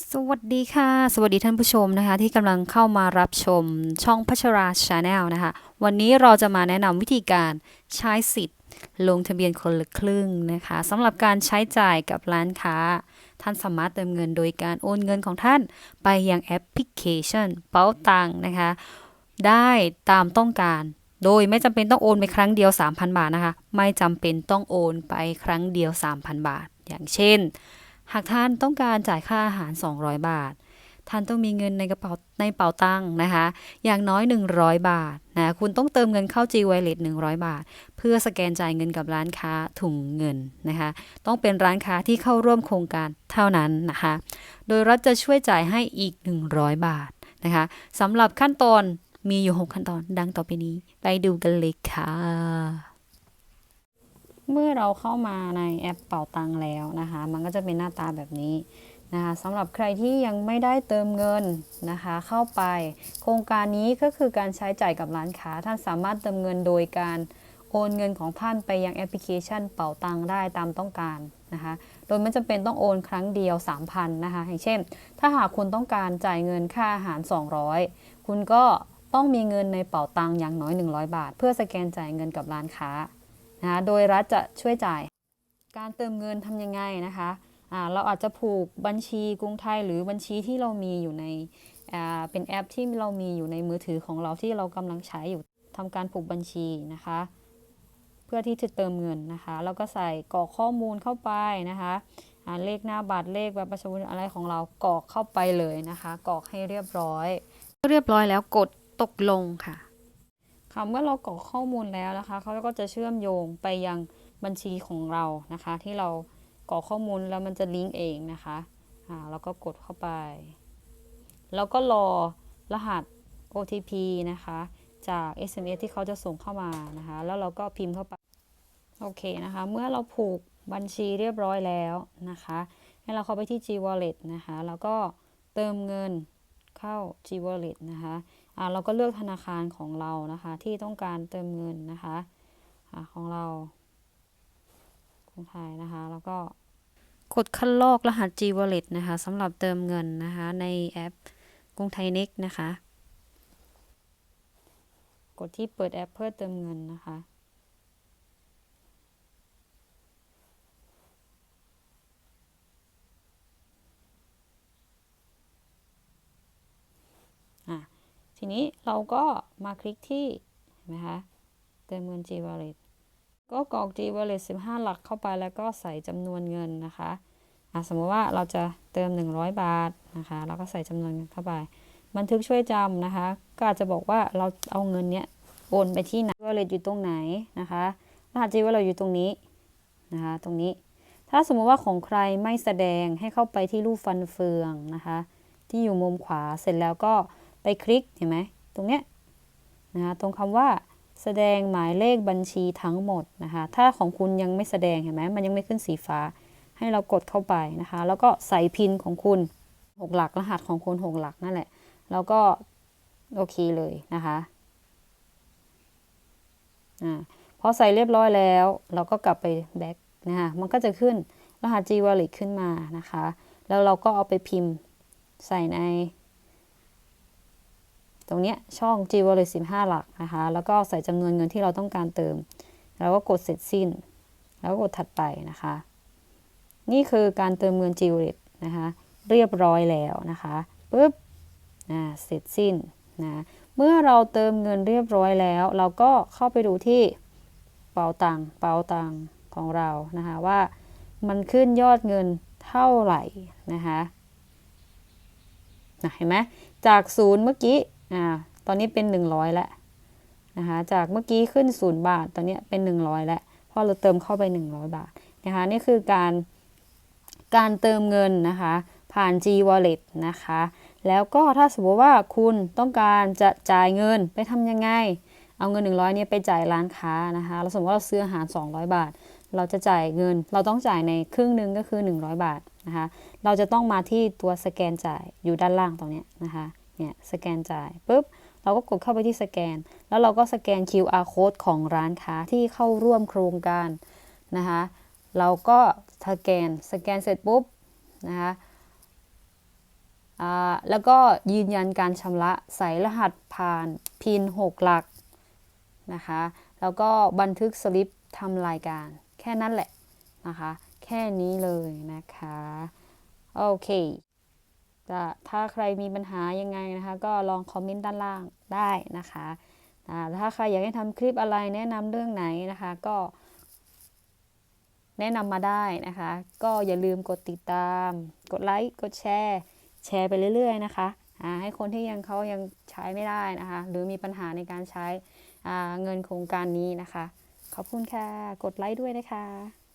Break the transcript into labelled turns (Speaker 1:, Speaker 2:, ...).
Speaker 1: สวัสดีค่ะ สวัสดีท่านผู้ชมนะคะ ที่กำลังเข้ามารับชมช่องพัชราชาแนลนะคะ วันนี้เราจะมาแนะนำวิธีการใช้สิทธิ์ ลงทะเบียนคนละครึ่งนะคะสำหรับการใช้จ่ายกับร้านค้า ท่านสามารถเติมเงินโดยการโอนเงินของท่านไปยังแอปพลิเคชัน เป๋าตังนะคะ ได้ตามต้องการโดยไม่จำเป็นต้องโอนไปครั้งเดียว 3,000 บาทนะคะ ไม่จำเป็นต้องโอนไปครั้งเดียว 3,000 บาท อย่างเช่น หากท่านต้องการจ่ายค่าอาหาร 200 บาท ท่านต้องมีเงินในกระเป๋าในเป๋าตังค์นะคะ อย่างน้อย 100 บาทนะคุณต้องเติมเงินเข้า G Wallet 100 บาท เพื่อสแกนจ่ายเงินกับร้านค้าถุงเงินนะคะ ต้องเป็นร้านค้าที่เข้าร่วมโครงการเท่านั้นนะคะ โดยรัฐจะช่วยจ่ายให้อีก 100 บาทนะคะสำหรับขั้นตอนมีอยู่ 6 ขั้นตอนดังต่อไปนี้ ไปดูกันเลยค่ะ เมื่อเราเข้ามาในแอปเป่าตังแล้วนะคะ มันก็จะเป็นหน้าตาแบบนี้นะคะสำหรับใครที่ยังไม่ได้เติมเงินนะคะ เข้าไป โครงการนี้ก็คือการใช้จ่ายกับร้านค้า ท่านสามารถเติมเงินโดยการโอนเงินของท่านไปยังแอปพลิเคชันเป่าตังได้ตามต้องการนะคะ โดยไม่จำเป็นต้องโอนครั้งเดียว 3,000นะคะ อย่างเช่น ถ้าหากคุณต้องการจ่ายเงินค่าอาหาร 200 คุณก็ต้องมีเงินในเป๋าตังอย่างน้อย 100 บาท เพื่อสแกนจ่ายเงินกับร้านค้า นะคะโดยรัฐจะช่วยจ่าย การเติมเงินทำยังไงนะคะะเราอาจจะผูกบัญชีกรุงไทยหรือบัญชีที่เรามีอยู่ในเป็นแอปที่เรามีอยู่ในมือถือของเราที่เรากำลังใช้อยู่ทำการผูกบัญชีนะคะ เพื่อที่จะเติมเงินนะคะ แล้วก็ใส่กรอกข้อมูลเข้าไปนะคะเลขหน้าบัตรเลขบัตรประชาชนอะไรของเรากรอกเข้าไปเลยนะคะกรอกให้เรียบร้อย เรียบร้อยแล้วกดตกลงค่ะ ค่ะเมื่อเรากรอกข้อมูลแล้วนะคะเขาก็จะเชื่อมโยงไปยังบัญชีของเรานะคะ ที่เรากรอกข้อมูลแล้วมันจะลิงก์เองนะคะอ่าแล้วก็กดเข้าไปแล้วก็รอรหัส OTP นะคะ จาก SMS ที่เขาจะส่งเข้ามานะคะ แล้วเราก็พิมพ์เข้าไป โอเคนะคะ เมื่อเราผูกบัญชีเรียบร้อยแล้วนะคะ ให้เราเข้าไปที่ G Wallet นะคะ แล้วก็เติมเงิน เข้า G Wallet นะคะอ่าเราก็เลือกธนาคารของเรานะคะที่ต้องการเติมเงินนะคะอ่าของเราของไทยนะคะ แล้วก็กดคัดลอกรหัส G Wallet นะคะสำหรับเติมเงินนะคะในแอปกรุงไทยเน็กนะคะ กดที่เปิดแอปเพื่อเติมเงินนะคะ ทีนี้เราก็มาคลิกที่เห็นไหมคะเติมเงิน G Wallet ก็กรอก G Wallet 15 หลักเข้าไปแล้วก็ใส่จำนวนเงินนะคะะสมมติว่าเราจะเติม 100 บาทนะคะเราก็ใส่จำนวนเงินเข้าไป บันทึกช่วยจำนะคะ ก็อาจจะบอกว่าเราเอาเงินเนี้ยโอนไปที่ไหน Wallet อยู่ตรงไหนนะคะรหัส G Wallet อยู่ตรงนี้นะคะตรงนี้ ถ้าสมมติว่าของใครไม่แสดงให้เข้าไปที่รูปฟันเฟืองนะคะ ที่อยู่มุมขวาเสร็จแล้วก็ ไปคลิกเห็นไหมตรงเนี้ยนะคะตรงคำว่าแสดงหมายเลขบัญชีทั้งหมดนะคะถ้าของคุณยังไม่แสดงเห็นไหมมันยังไม่ขึ้นสีฟ้า ให้เรากดเข้าไปนะคะ แล้วก็ใส่พินของคุณ 6 หลักรหัสของคุณ 6 หลักนั่นแหละ แล้วก็โอเคเลยนะคะอ่าพอใส่เรียบร้อยแล้ว เราก็กลับไปแบ็กนะคะมันก็จะขึ้นรหัส G Wallet ขึ้นมานะคะ แล้วเราก็เอาไปพิมพ์ใส่ใน ตรงนี้ช่อง G Wallet 15 หลักนะคะ แล้วก็ใส่จำนวนเงินที่เราต้องการเติม แล้วก็กดเสร็จสิ้น แล้วกดถัดไปนะคะ นี่คือการเติมเงิน G Wallet นะคะ เรียบร้อยแล้วนะคะปุ๊บนะเสร็จสิ้นนะเมื่อเราเติมเงินเรียบร้อยแล้ว เราก็เข้าไปดูที่เป๋าตังเป๋าตังของเรานะคะว่ามันขึ้นยอดเงินเท่าไหร่นะคะเห็นไหมจากศูนย์เมื่อกี้ อ่าตอนนี้เป็น 100 แล้วนะคะจากเมื่อกี้ขึ้น 0 บาท ตอนนี้เป็น 100 แล้วเพอเราเติมเข้าไป 100 บาทนะคะนี่คือการการเติมเงินนะคะผ่าน G Wallet นะคะแล้วก็ถ้าสมมติว่าคุณต้องการจะจ่ายเงินไปทำยังไง เอาเงิน 100เนี่ยไปจ่ายร้านค้านะคะเราสมมติว่าเราซื้ออาหาร 200 บาท เราจะจ่ายเงิน เราต้องจ่ายในครึ่งหนึ่งก็คือ 100 บาทนะคะเราจะต้องมาที่ตัวสแกนจ่ายอยู่ด้านล่างตรงนี้นะคะ เนี่ยสแกนจ่ายปุ๊บเราก็กดเข้าไปที่สแกน แล้วเราก็สแกน QR code ของร้านค้าที่เข้าร่วมโครงการนะคะเราก็สแกนสแกนเสร็จปุ๊บนะคะแล้วก็ยืนยันการชำระใส่รหัสผ่านพิน 6 หลักนะคะแล้วก็บันทึกสลิปทำรายการ แค่นั้นแหละนะคะ แค่นี้เลยนะคะ โอเค จะถ้าใครมีปัญหายังไงนะคะ ก็ลองคอมเมนต์ด้านล่างได้นะคะถ้าใครอยากให้ทำคลิปอะไรแนะนำเรื่องไหนนะคะ ก็ แนะนำมาได้นะคะ ก็อย่าลืมกดติดตาม กดไลค์กดแชร์แชร์ไปเรื่อย ๆ นะคะให้คนที่ยังเขายังใช้ไม่ได้นะคะ หรือมีปัญหาในการใช้เงินโครงการนี้นะคะ ขอบคุณค่ะ กดไลค์ด้วยนะคะ